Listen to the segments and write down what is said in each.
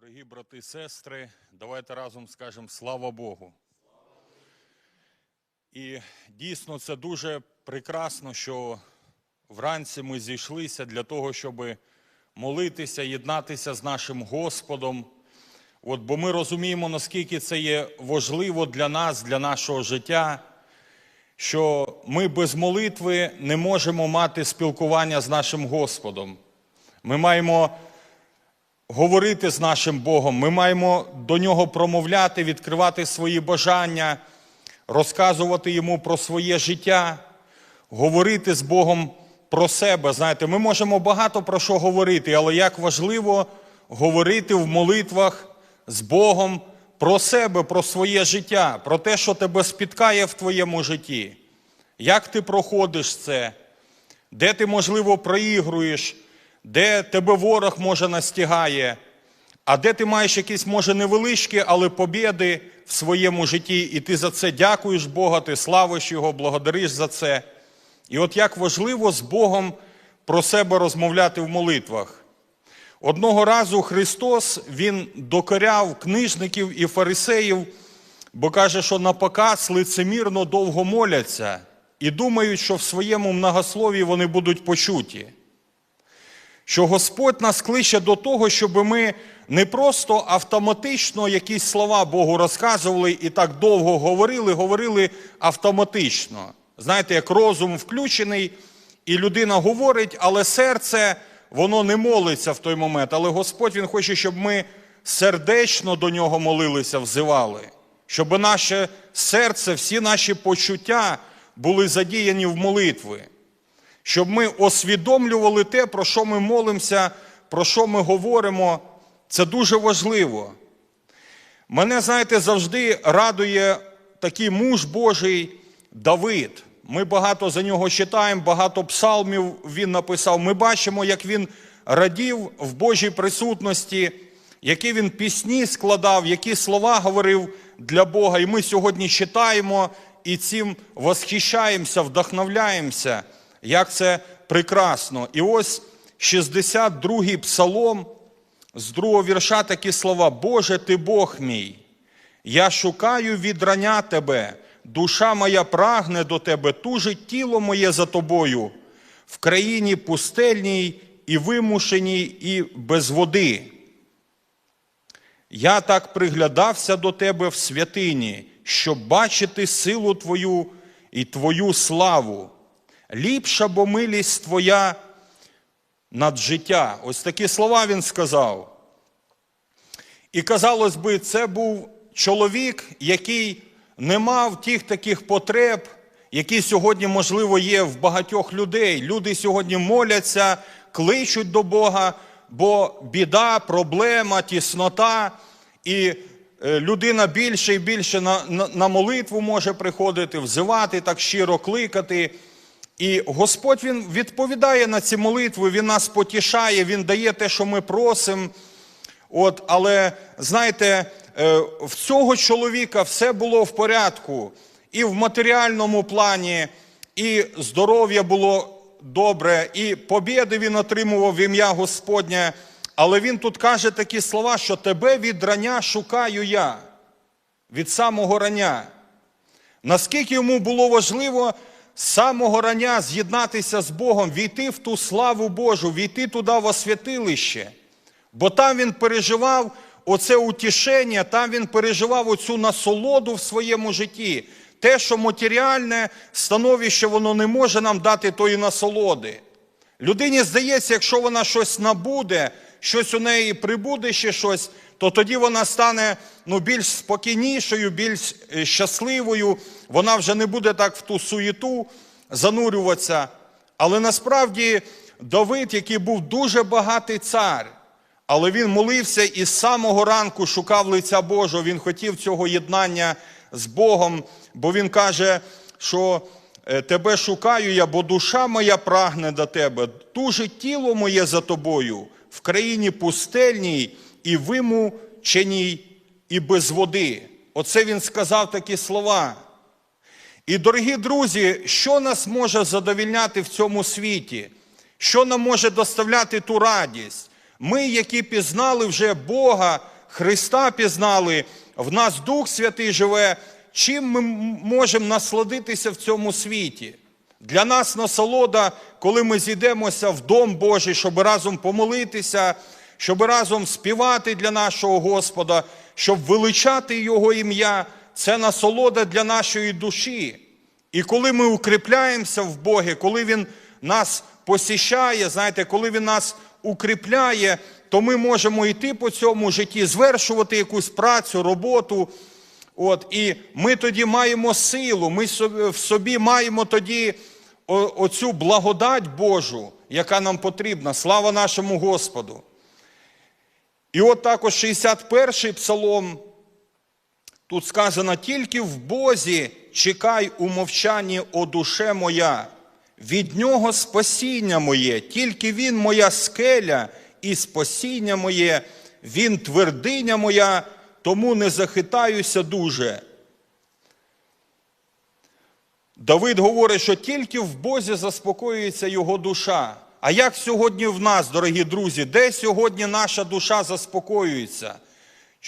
Дорогі брати і сестри, давайте разом скажемо слава Богу. І дійсно це дуже прекрасно, що вранці ми зійшлися для того, щоб молитися, єднатися з нашим Господом. От, бо ми розуміємо, наскільки це є важливо для нас, для нашого життя, що ми без молитви не можемо мати спілкування з нашим Господом. Ми маємо говорити з нашим Богом, ми маємо до нього промовляти, відкривати свої бажання, розказувати йому про своє життя, говорити з Богом про себе. Знаєте, ми можемо багато про що говорити, але як важливо говорити в молитвах з Богом про себе, про своє життя, про те, що тебе спіткає в твоєму житті. Як ти проходиш це? Де ти, можливо, проігруєш, де тебе ворог може настигає, а де ти маєш якісь, може, невеличкі, але побіди в своєму житті, і ти за це дякуєш Бога, ти славиш Його, благодариш за це. І от як важливо з Богом про себе розмовляти в молитвах. Одного разу Христос Він докоряв книжників і фарисеїв, бо каже, що на показ лицемірно довго моляться і думають, що в своєму многослові вони будуть почуті. Що Господь нас кличе до того, щоб ми не просто автоматично якісь слова Богу розказували і так довго говорили, говорили автоматично. Знаєте, як розум включений, і людина говорить, але серце воно не молиться в той момент. Але Господь Він хоче, щоб ми сердечно до нього молилися, взивали, щоб наше серце, всі наші почуття були задіяні в молитви щоб ми освідомлювали те, про що ми молимося, про що ми говоримо. Це дуже важливо. Мене, знаєте, завжди радує такий муж Божий Давид. Ми багато за нього читаємо, багато псалмів він написав. Ми бачимо, як він радів в Божій присутності, які він пісні складав, які слова говорив для Бога. І ми сьогодні читаємо і цим восхищаємося, вдохновляємося як це прекрасно. І ось 62-й псалом з другого вірша такі слова: Боже ти Бог мій, я шукаю відрання Тебе, душа моя прагне до Тебе, тужить тіло моє за тобою, в країні пустельній і вимушеній, і без води. Я так приглядався до Тебе в святині, щоб бачити силу Твою і Твою славу ліпша бо милість твоя над життя. Ось такі слова він сказав. І казалось би, це був чоловік, який не мав тих таких потреб, які сьогодні, можливо, є в багатьох людей. Люди сьогодні моляться, кличуть до Бога, бо біда, проблема, тіснота, і людина більше і більше на, на, на молитву може приходити, взивати, так щиро кликати. І Господь Він відповідає на ці молитви, Він нас потішає, Він дає те, що ми просимо. Але знаєте, в цього чоловіка все було в порядку. І в матеріальному плані, і здоров'я було добре, і побєди він отримував в ім'я Господнє. Але він тут каже такі слова, що тебе від рання шукаю я, від самого рання. Наскільки йому було важливо з самого рання з'єднатися з Богом, війти в ту славу Божу, війти туди в освятилище. Бо там він переживав оце утішення, там він переживав оцю насолоду в своєму житті. Те, що матеріальне становище, воно не може нам дати тої насолоди. Людині здається, якщо вона щось набуде, щось у неї прибуде ще щось, то тоді вона стане ну, більш спокійнішою, більш щасливою, вона вже не буде так в ту суєту занурюватися. Але насправді Давид, який був дуже багатий цар, але він молився і з самого ранку шукав лиця Божого, він хотів цього єднання з Богом, бо він каже, що тебе шукаю я, бо душа моя прагне до тебе, туже тіло моє за тобою. В країні пустельній і вимученій, і без води. Оце він сказав такі слова. І, дорогі друзі, що нас може задовільняти в цьому світі? Що нам може доставляти ту радість? Ми, які пізнали вже Бога, Христа пізнали, в нас Дух Святий живе, чим ми можемо насладитися в цьому світі? Для нас насолода, коли ми зійдемося в Дом Божий, щоб разом помолитися, щоб разом співати для нашого Господа, щоб величати Його ім'я, це насолода для нашої душі. І коли ми укріпляємося в Богі, коли Він нас посіщає, знаєте, коли Він нас укріпляє, то ми можемо йти по цьому житті, звершувати якусь працю, роботу. От, і ми тоді маємо силу, ми в собі маємо тоді оцю благодать Божу, яка нам потрібна. Слава нашому Господу. І от також 61-й псалом. Тут сказано, тільки в Бозі чекай у мовчанні, о душе моя, від нього спасіння моє, тільки він моя скеля і спасіння моє, він твердиня моя, тому не захитаюся дуже. Давид говорить, що тільки в Бозі заспокоюється його душа. А як сьогодні в нас, дорогі друзі, де сьогодні наша душа заспокоюється?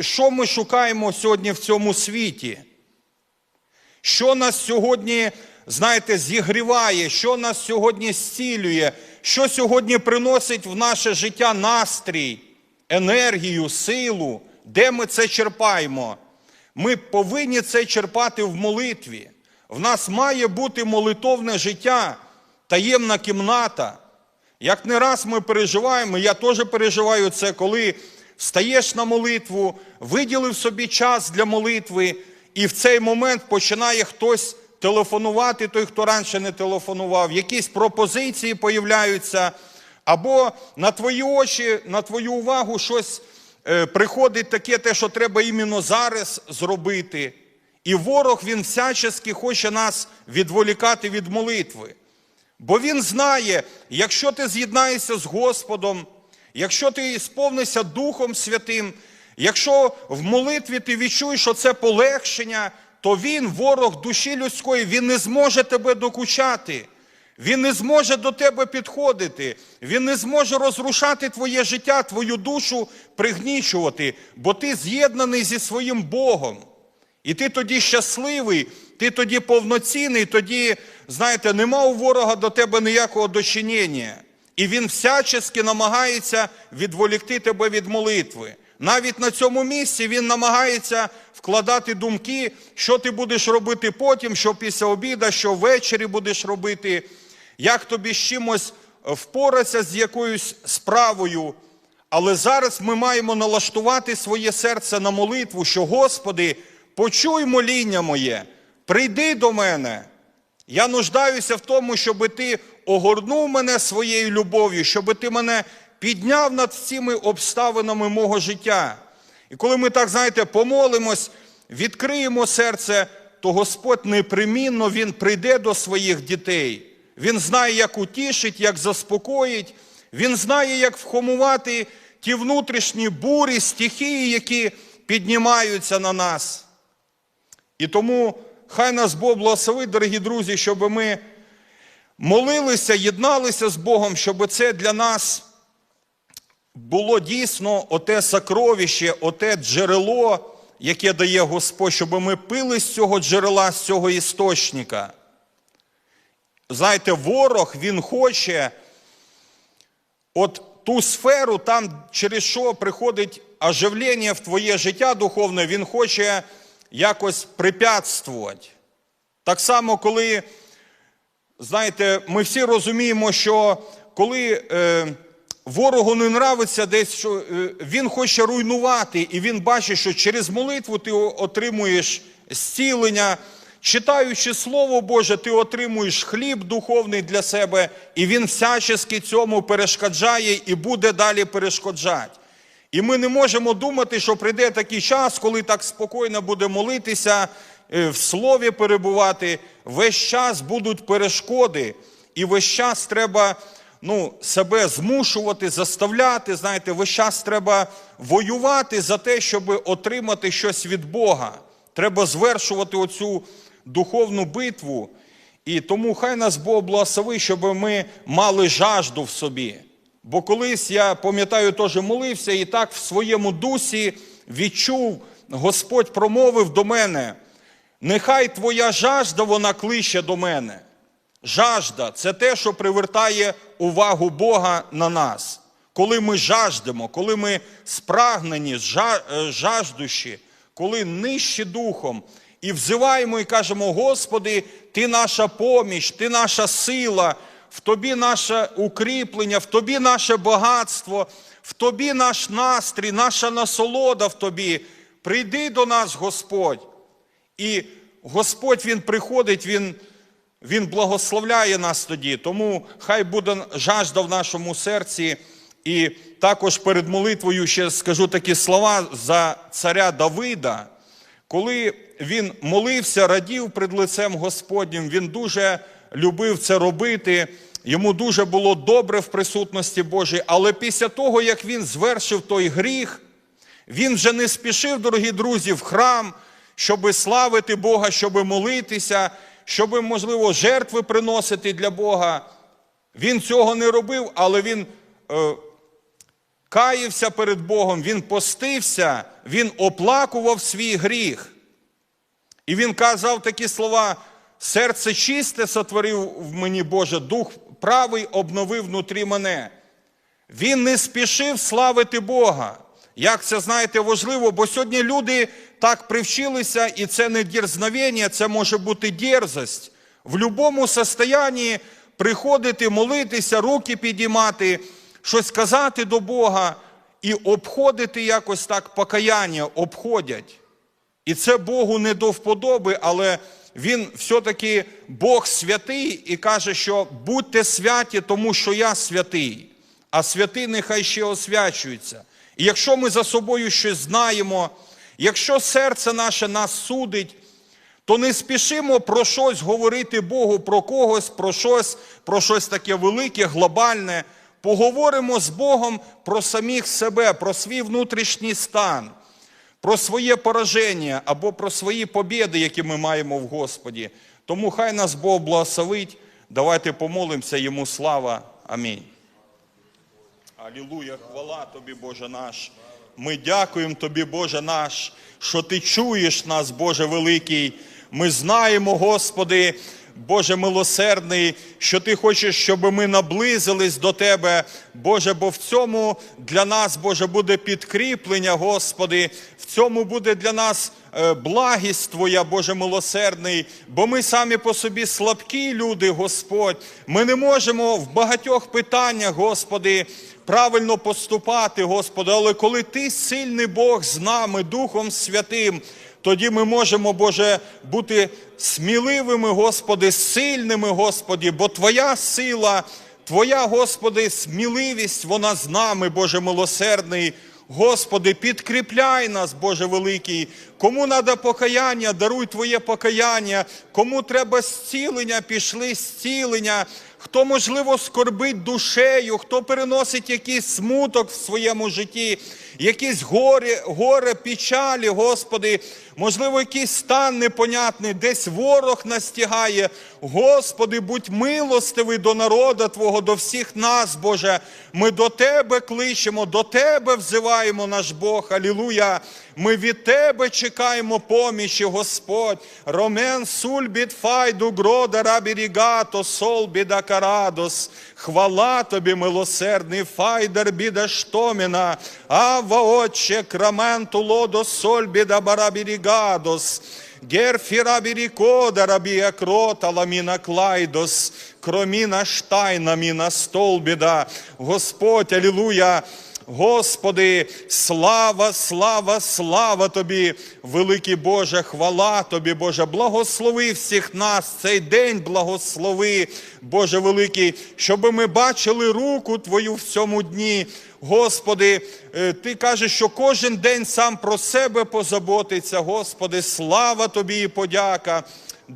Що ми шукаємо сьогодні в цьому світі? Що нас сьогодні, знаєте, зігріває, що нас сьогодні зцілює, що сьогодні приносить в наше життя настрій, енергію, силу, де ми це черпаємо? Ми повинні це черпати в молитві. В нас має бути молитовне життя, таємна кімната. Як не раз ми переживаємо, я теж переживаю це, коли встаєш на молитву, виділив собі час для молитви, і в цей момент починає хтось телефонувати, той, хто раніше не телефонував, якісь пропозиції появляються, або на твої очі, на твою увагу щось е, приходить таке, те, що треба іменно зараз зробити. І ворог він всячески хоче нас відволікати від молитви. Бо він знає, якщо ти з'єднаєшся з Господом, якщо ти сповнишся Духом Святим, якщо в молитві ти відчуєш, що це полегшення, то він, ворог душі людської, він не зможе тебе докучати. Він не зможе до тебе підходити, він не зможе розрушати твоє життя, твою душу пригнічувати, бо ти з'єднаний зі своїм Богом. І ти тоді щасливий, ти тоді повноцінний, тоді, знаєте, нема у ворога до тебе ніякого дочинення. І він всячески намагається відволікти тебе від молитви. Навіть на цьому місці він намагається вкладати думки, що ти будеш робити потім, що після обіда, що ввечері будеш робити, як тобі з чимось впоратися з якоюсь справою. Але зараз ми маємо налаштувати своє серце на молитву, що Господи, почуй моління моє, прийди до мене. Я нуждаюся в тому, щоб ти огорнув мене своєю любов'ю, щоб ти мене підняв над всіми обставинами мого життя. І коли ми так, знаєте, помолимось, відкриємо серце, то Господь непримінно Він прийде до своїх дітей. Він знає, як утішить, як заспокоїть, Він знає, як вхомувати ті внутрішні бурі, стихії, які піднімаються на нас. І тому хай нас Бог благословить, дорогі друзі, щоб ми молилися, єдналися з Богом, щоб це для нас було дійсно оте сокровище, оте джерело, яке дає Господь, щоб ми пили з цього джерела, з цього істочника. Знаєте, ворог, він хоче от ту сферу, там, через що приходить оживлення в твоє життя духовне, він хоче якось препятствувати. Так само, коли, знаєте, ми всі розуміємо, що коли е, ворогу не нравиться десь, що е, він хоче руйнувати, і він бачить, що через молитву ти отримуєш зцілення, читаючи Слово Боже, ти отримуєш хліб духовний для себе, і він всячески цьому перешкоджає і буде далі перешкоджати. І ми не можемо думати, що прийде такий час, коли так спокійно буде молитися, е, в слові перебувати. Весь час будуть перешкоди, і весь час треба ну, себе змушувати, заставляти. Знаєте, весь час треба воювати за те, щоб отримати щось від Бога. Треба звершувати оцю духовну битву. І тому хай нас Бог благословить, щоб ми мали жажду в собі. Бо колись я пам'ятаю, теж молився і так в своєму дусі відчув, Господь промовив до мене: нехай твоя жажда, вона клище до мене. Жажда це те, що привертає увагу Бога на нас. Коли ми жаждемо, коли ми спрагнені, е, жаждущі, коли нижчі духом, і взиваємо і кажемо: Господи, Ти наша поміч, Ти наша сила, в Тобі наше укріплення, в Тобі наше багатство, в Тобі наш настрій, наша насолода в Тобі. Прийди до нас, Господь. І Господь Він приходить, Він, Він благословляє нас тоді. Тому хай буде жажда в нашому серці. І також перед молитвою ще скажу такі слова за царя Давида. Коли він молився, радів пред лицем Господнім, він дуже любив це робити. Йому дуже було добре в присутності Божій. Але після того, як він звершив той гріх, він вже не спішив, дорогі друзі, в храм, щоби славити Бога, щоби молитися, щоби, можливо, жертви приносити для Бога. Він цього не робив, але він е, каявся перед Богом, він постився, він оплакував свій гріх. І він казав такі слова: серце чисте сотворив в мені Боже, дух правий обновив внутрі мене. Він не спішив славити Бога. Як це знаєте важливо, бо сьогодні люди так привчилися, і це не дерзновення, це може бути дерзость. В будь-якому состоянні приходити, молитися, руки підіймати, щось казати до Бога і обходити якось так покаяння, обходять. І це Богу не до вподоби, але Він все-таки Бог святий і каже, що будьте святі, тому що я святий, а святий нехай ще освячується. І якщо ми за собою щось знаємо, якщо серце наше нас судить, то не спішимо про щось говорити Богу, про когось, про щось, про щось таке велике, глобальне. Поговоримо з Богом про самих себе, про свій внутрішній стан про своє пораження або про свої побіди, які ми маємо в Господі. Тому хай нас Бог благословить. Давайте помолимося йому слава. Амінь. Алілуя, хвала тобі, Боже наш. Ми дякуємо тобі, Боже наш, що ти чуєш нас, Боже великий. Ми знаємо, Господи, Боже милосердний, що Ти хочеш, щоб ми наблизились до Тебе, Боже, бо в цьому для нас, Боже, буде підкріплення, Господи, в цьому буде для нас е, благість Твоя, Боже милосердний, бо ми самі по собі слабкі люди, Господь. Ми не можемо в багатьох питаннях, Господи, правильно поступати, Господи, але коли Ти сильний Бог з нами, Духом Святим, тоді ми можемо, Боже, бути сміливими, Господи, сильними, Господи, бо Твоя сила, Твоя, Господи, сміливість, вона з нами, Боже милосердний. Господи, підкріпляй нас, Боже великий. Кому треба покаяння, даруй Твоє покаяння. Кому треба зцілення, пішли зцілення. Хто, можливо, скорбить душею, хто переносить якийсь смуток в своєму житті, якісь горе, горе, печалі, Господи, можливо, якийсь стан непонятний, десь ворог настігає. Господи, будь милостивий до народу Твого, до всіх нас, Боже. Ми до Тебе кличемо, до Тебе взиваємо наш Бог. Алілуя. Ми від Тебе чекаємо помічі, Господь. Ромен сульбіт файду грода рабірігато, сол біда карадос. Хвала Тобі, милосердний, файдер біда штоміна. Ава отче, краменту лодо, соль біда барабірігадос. Герфіра бірікода рабія крота ламіна клайдос, кроміна штайна міна столбіда. Господь, алілуя, Господи, слава, слава, слава Тобі, великий Боже, хвала Тобі, Боже, благослови всіх нас, цей день благослови, Боже великий, щоб ми бачили руку Твою в цьому дні. Господи, е, Ти кажеш, що кожен день сам про себе позаботиться. Господи, слава Тобі і подяка.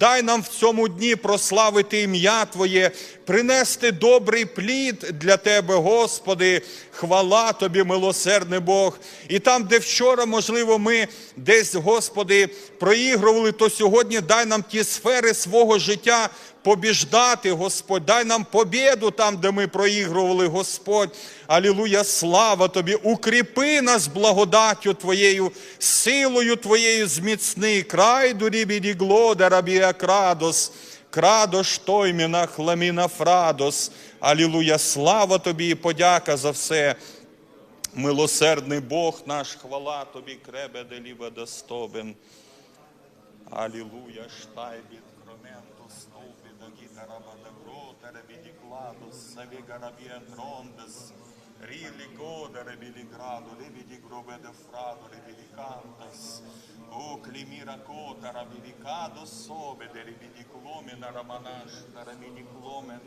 Дай нам в цьому дні прославити ім'я Твоє, принести добрий плід для Тебе, Господи, хвала Тобі, милосердний Бог. І там, де вчора, можливо, ми десь, Господи, проігрували, то сьогодні дай нам ті сфери свого життя побіждати, Господь. Дай нам побіду там, де ми проігрували, Господь. Алілуя, слава Тобі. Укріпи нас благодаттю Твоєю, силою Твоєю зміцни. Край дурібіді глода рабія крадос. Крадош той міна хламіна фрадос. Алілуя, слава Тобі і подяка за все. Милосердний Бог наш, хвала Тобі, кребе деліве достобен. Алілуя, штайбіт, гробе де фраду, ребілі кантас, о, кліміра кота, рабілі кадо, собе, де ребіді кломена, раманаш, тараміді кломен,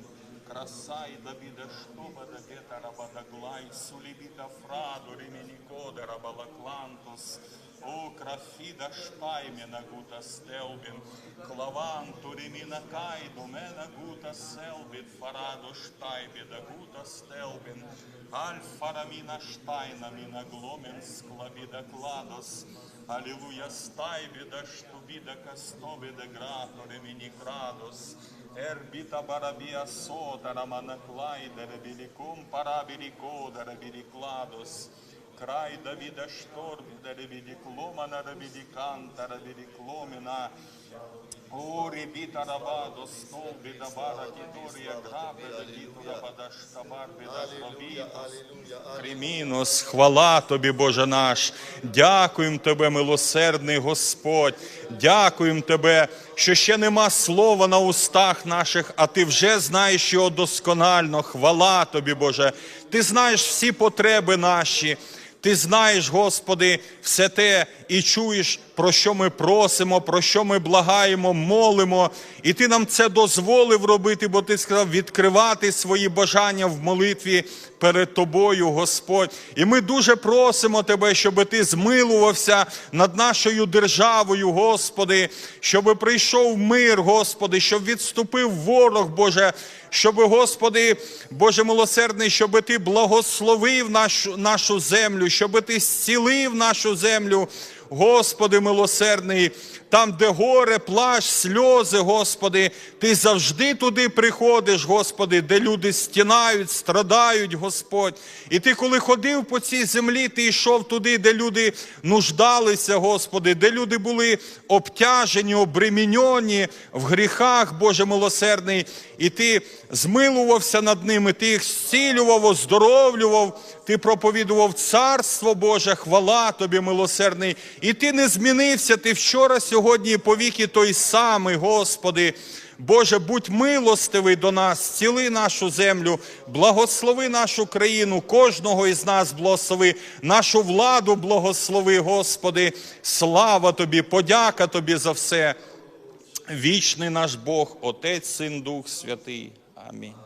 краса і добіда штоба, да гета, рабада глай, сулібіта фраду, ремені кода, рабала клантус, о, крафіда штаймена гута стелбін, клаван туриміна кайду, мена гута селбіт, фарадо штайбіда гута стелбін, альфараміна штайна міна гломен, склабіда кладос, алілуя стайбіда штубіда кастобіда грато, ремені крадос, Ербіта барабія сода, рамана клайда, ребілікум парабілікода, ребілікладос, Край Давида шторм, да ребіді кломана, ребіді канта, ребіді кломена. О, ребіта рабадо, столбі да бара, дідорія грабе, да діту рабада штабар, біда робітос. Хвала тобі, Боже наш. Дякуємо Тебе, милосердний Господь. Дякуємо Тебе, що ще нема слова на устах наших, а Ти вже знаєш його досконально. Хвала тобі, Боже. Ти знаєш всі потреби наші. Ти знаєш, Господи, все те і чуєш, про що ми просимо, про що ми благаємо, молимо. І Ти нам це дозволив робити, бо Ти сказав відкривати свої бажання в молитві перед Тобою, Господь. І ми дуже просимо Тебе, щоб Ти змилувався над нашою державою, Господи, щоб прийшов мир, Господи, щоб відступив ворог, Боже, щоб, Господи, Боже милосердний, щоб Ти благословив нашу, нашу землю, щоб Ти зцілив нашу землю. Господи милосердний, там, де горе, плач, сльози, Господи, Ти завжди туди приходиш, Господи, де люди стінають, страдають, Господь. І Ти, коли ходив по цій землі, Ти йшов туди, де люди нуждалися, Господи, де люди були обтяжені, обреміньоні в гріхах, Боже милосердний, і Ти змилувався над ними, Ти їх зцілював, оздоровлював, Ти проповідував Царство Боже, хвала Тобі, милосердний. І Ти не змінився, Ти вчора, сьогодні і повіки той самий, Господи. Боже, будь милостивий до нас, зціли нашу землю, благослови нашу країну, кожного із нас благослови, нашу владу благослови, Господи. Слава Тобі, подяка Тобі за все. Вічний наш Бог, Отець, Син, Дух Святий. Амінь.